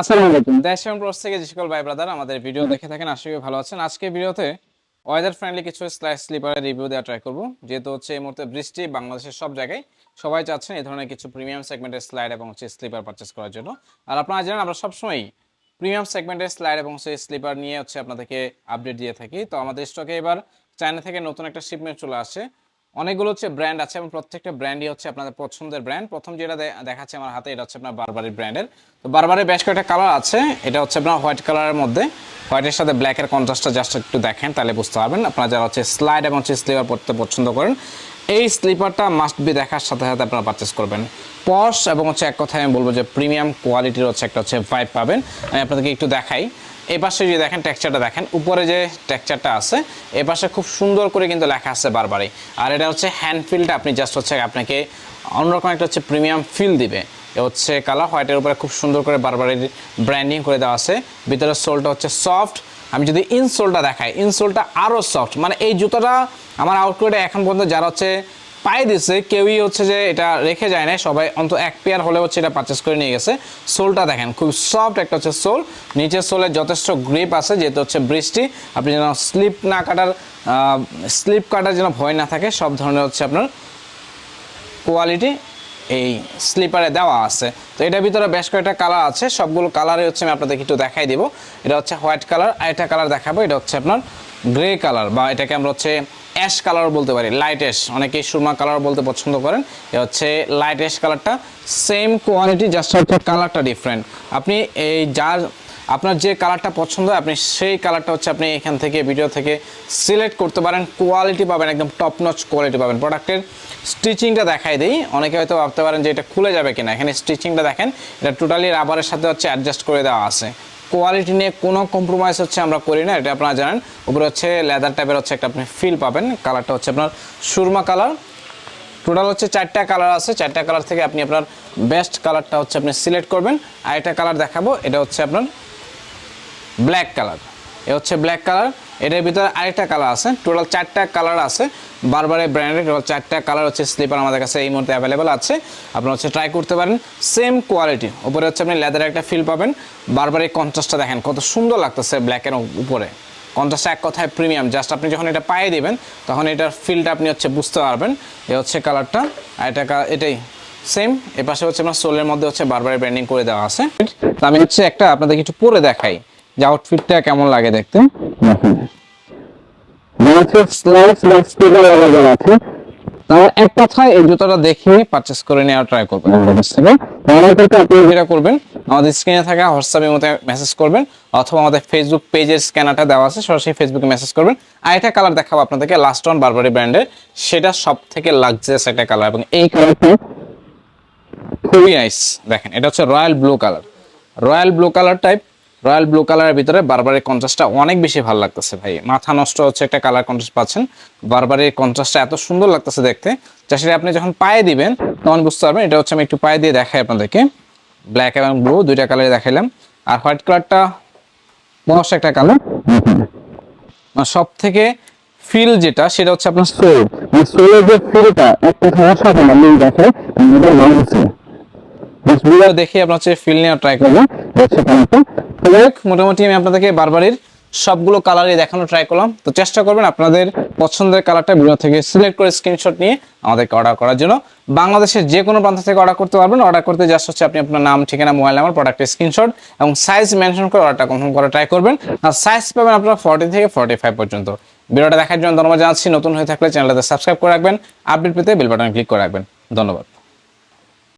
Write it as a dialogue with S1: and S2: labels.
S1: আসসালামু আলাইকুম।
S2: থেকে যে সকল ভাই ব্রাদার আমাদের ভিডিও দেখে থাকেন, আশা করি ভালো আছেন। আজকে ভিডিওতে ওয়েদার ফ্রেন্ডলি কিছু স্লাইস স্লিপারের রিভিউ ট্রাই যেহেতু হচ্ছে এই মুহূর্তে বৃষ্টি বাংলাদেশের সব জায়গায়, সবাই চাচ্ছেন এই ধরনের কিছু প্রিমিয়াম সেগমেন্টের স্লাইড এবং হচ্ছে স্লিপার পারচেস করার জন্য। আর আপনারা জানেন, আমরা সবসময় প্রিমিয়াম সেগমেন্টের স্লাইড এবং স্লিপার নিয়ে হচ্ছে আপনাদেরকে আপডেট দিয়ে থাকি। তো আমাদের স্টকে এবার চায়না থেকে নতুন একটা শিপমেন্ট চলে আসে অনেকগুলো হচ্ছে ব্র্যান্ড আছে এবং প্রত্যেকটা ব্র্যান্ডই হচ্ছে আপনাদের পছন্দের ব্র্যান্ড প্রথম যেটা দেখাচ্ছে আমার হাতে, এটা হচ্ছে আপনার বারবারি ব্র্যান্ডের তো বারবারের বেশ কয়েকটা কালার আছে। এটা হচ্ছে আপনার হোয়াইট কালারের মধ্যে। হোয়াইটের সাথে ব্ল্যাকের কন্ট্রাস্টটা জাস্ট একটু দেখেন, তাহলে বুঝতে পারবেন। আপনারা যারা হচ্ছে স্লাইড এবং হচ্ছে স্লিপার পড়তে পছন্দ করেন, এই স্লিপারটা মাস্ট বি দেখার সাথে সাথে আপনারা পারচেস করবেন। পশ এবং হচ্ছে এক কথায় আমি বলব যে প্রিমিয়াম কোয়ালিটির হচ্ছে একটা হচ্ছে ভাইব পাবেন। আমি আপনাদেরকে একটু দেখাই। এই পাশে যদি দেখেন টেক্সচারটা দেখেন, উপরে যে টেক্সচারটা আছে, এ পাশে খুব সুন্দর করে কিন্তু লেখা আছে বারবারই। আর এটা হচ্ছে হ্যান্ড ফিলটা আপনি জাস্ট হচ্ছে আপনাকে অন্যরকম একটা হচ্ছে প্রিমিয়াম ফিল দিবে। হচ্ছে কালার হোয়াইটের উপরে খুব সুন্দর করে বারবারের ব্র্যান্ডিং করে দেওয়া আছে। ভিতরে সোলটা হচ্ছে সফট আমি যদি ইনসোলটা দেখাই ইনসোলটা আরও সফট মানে এই জুতোটা আমার আউটলেটে এখন পর্যন্ত যারা হচ্ছে পায়ে দিছে, কেউই হচ্ছে যে এটা রেখে যায় না সবাই অন্ত এক পেয়ার হলে হচ্ছে এটা পারচেস করে নিয়ে গেছে। সোলটা দেখেন, খুব সফট একটা হচ্ছে সোল। নিচের সোলে যথেষ্ট গ্রিপ আছে, যেহেতু হচ্ছে বৃষ্টি। আপনি যেন স্লিপ না কাটার স্লিপ কাটার যেন ভয় না থাকে, সব ধরনের হচ্ছে আপনার কোয়ালিটি এই স্লিপারে দেওয়া আছে। তো এটার ভিতরে বেশ কয়েকটা কালার আছে। সবগুলো কালারে হচ্ছে আমি আপনাদেরকে একটু দেখাই দিব। এটা হচ্ছে হোয়াইট কালার আর এটা কালার দেখাবো। এটা হচ্ছে আপনার গ্রে কালার বা এটাকে আমরা হচ্ছে অ্যাশ কালার বলতে পারি লাইট অ্যাশ অনেকেই সুরমা কালার বলতে পছন্দ করেন। এটা হচ্ছে লাইট অ্যাশ কালারটা সেম কোয়ালিটি জাস্ট হচ্ছে কালারটা ডিফারেন্ট আপনি এই যার আপনার যে কালারটা পছন্দ আপনি সেই কালারটা হচ্ছে আপনি এখান থেকে ভিডিও থেকে সিলেক্ট করতে পারেন। কোয়ালিটি পাবেন, একদম টপ নচ কোয়ালিটি পাবেন। প্রোডাক্টের স্টিচিংটা দেখাই দিই। অনেকে হয়তো ভাবতে পারেন যে এটা খুলে যাবে কিনা। এখানে স্টিচিংটা দেখেন, এটা টোটালি রাবারের সাথে হচ্ছে অ্যাডজাস্ট করে দেওয়া আছে। কোয়ালিটি নিয়ে কোনো কম্প্রোমাইজ হচ্ছে আমরা করি না, এটা আপনারা জানেন। উপরে হচ্ছে লেদার টাইপের হচ্ছে একটা আপনি ফিল পাবেন। কালারটা হচ্ছে আপনার সুরমা কালার টোটাল হচ্ছে চারটা কালার আছে। চারটা কালার থেকে আপনি আপনার বেস্ট কালারটা হচ্ছে আপনি সিলেক্ট করবেন। আর একটা কালার দেখাবো, এটা হচ্ছে আপনার ব্ল্যাক কালার। এ হচ্ছে ব্ল্যাক কালার। এটার ভিতরে আরেকটা কালার আছে। টোটাল চারটা কালার আছে। বারবারে ব্র্যান্ডের টোটাল চারটা কালার হচ্ছে স্লিপার আমাদের কাছে এই মুহূর্তে অ্যাভেলেবেল আছে। আপনারা হচ্ছে ট্রাই করতে পারেন। সেম কোয়ালিটি উপরে হচ্ছে আপনি লেদারের একটা ফিল পাবেন। বারবার কন্ট্রাস্টটা দেখেন, কত সুন্দর লাগতেছে ব্ল্যাকের উপরে। কন্ট্রাস্টটা এক কথায় প্রিমিয়াম জাস্ট আপনি যখন এটা পায়ে দিবেন, তখন এটার ফিলটা আপনি হচ্ছে বুঝতে পারবেন। এ হচ্ছে কালারটা আর এটা এটাই। সেম এ পাশে হচ্ছে আমার সোলের মধ্যে হচ্ছে বারবার ব্র্যান্ডিং করে দেওয়া আছে। আমি হচ্ছে একটা আপনাদেরকে একটু পরে দেখাই। যে আউটফিটটা কেমন লাগে দেখতে?
S1: আছে
S2: এক কথায় এই জুতোটা দেখে পারচেস করে নেওয়ার ট্রাই করবেন।
S1: আপনি
S2: যেটা করবেন আমাদের স্ক্রিনে থাকা হোয়াটসঅ্যাপের মধ্যে মেসেজ করবেন অথবা আমাদের ফেসবুক পেজের স্ক্যানারটা দেওয়া আছে সরাসরি ফেসবুকে মেসেজ করবেন। আর একটা কালার দেখাবো আপনাদেরকে লাস্ট ওয়ান বারবারি ব্র্যান্ডের সেটা সব থেকে লাক্সারিয়াস একটা কালার এবং এই
S1: কালারটা
S2: খুবই নাইস দেখেন এটা হচ্ছে royal blue colour royal blue colour type royal blue কালারের ভিতরে বারবারের কন্ট্রাস্টটা অনেক বেশি ভালো লাগতেছে ভাই। মাথা নষ্ট হচ্ছে একটা কালার কন্ট্রাস্ট পাচ্ছেন। বারবারের কন্ট্রাস্টটা এত সুন্দর লাগতেছে দেখতে। যা সেটা আপনি যখন পায়ে দিবেন, তখন বুঝতে পারবেন, এটা হচ্ছে আমি একটু পায়ে দিয়ে দেখাই আপনাদেরকে। ব্ল্যাক এবং ব্লু দুইটা কালারে দেখাইলাম। আর হোয়াইট কালারটা মস্ত একটা কালার সব থেকে ফিল যেটা, সেটা হচ্ছে আপনার
S1: সোল সোলের যে ফিলটা একটা খাওয়ার সাথে আমি দেখে
S2: দেখে আপনার হচ্ছে ফিল নেওয়ার ট্রাই করবেন মোটামুটি আমি আপনাদেরকে বারবারের সবগুলো কালারই দেখানো ট্রাই করলাম। তো চেষ্টা করবেন আপনাদের পছন্দের কালারটা ভিডিও থেকে সিলেক্ট করে স্ক্রিনশট নিয়ে আমাদেরকে অর্ডার করার জন্য। বাংলাদেশের যে কোনো প্রান্ত থেকে অর্ডার করতে পারবেন। অর্ডার করতে জাস্ট হচ্ছে আপনি আপনার নাম, ঠিকানা মোবাইল নাম্বার প্রোডাক্টের স্ক্রিনশট এবং সাইজ মেনশন করে অর্ডারটা কনফার্ম করা ট্রাই করবেন। আর সাইজ পাবেন আপনারা ফর্টি থেকে ফর্টি ফাইভ পর্যন্ত। ভিডিওটা দেখার জন্য ধন্যবাদ জানাচ্ছি। নতুন হয়ে থাকলে চ্যানেলটাতে সাবস্ক্রাইব করে রাখবেন। আপডেট পেতে বেল বাটন ক্লিক করে রাখবেন। ধন্যবাদ।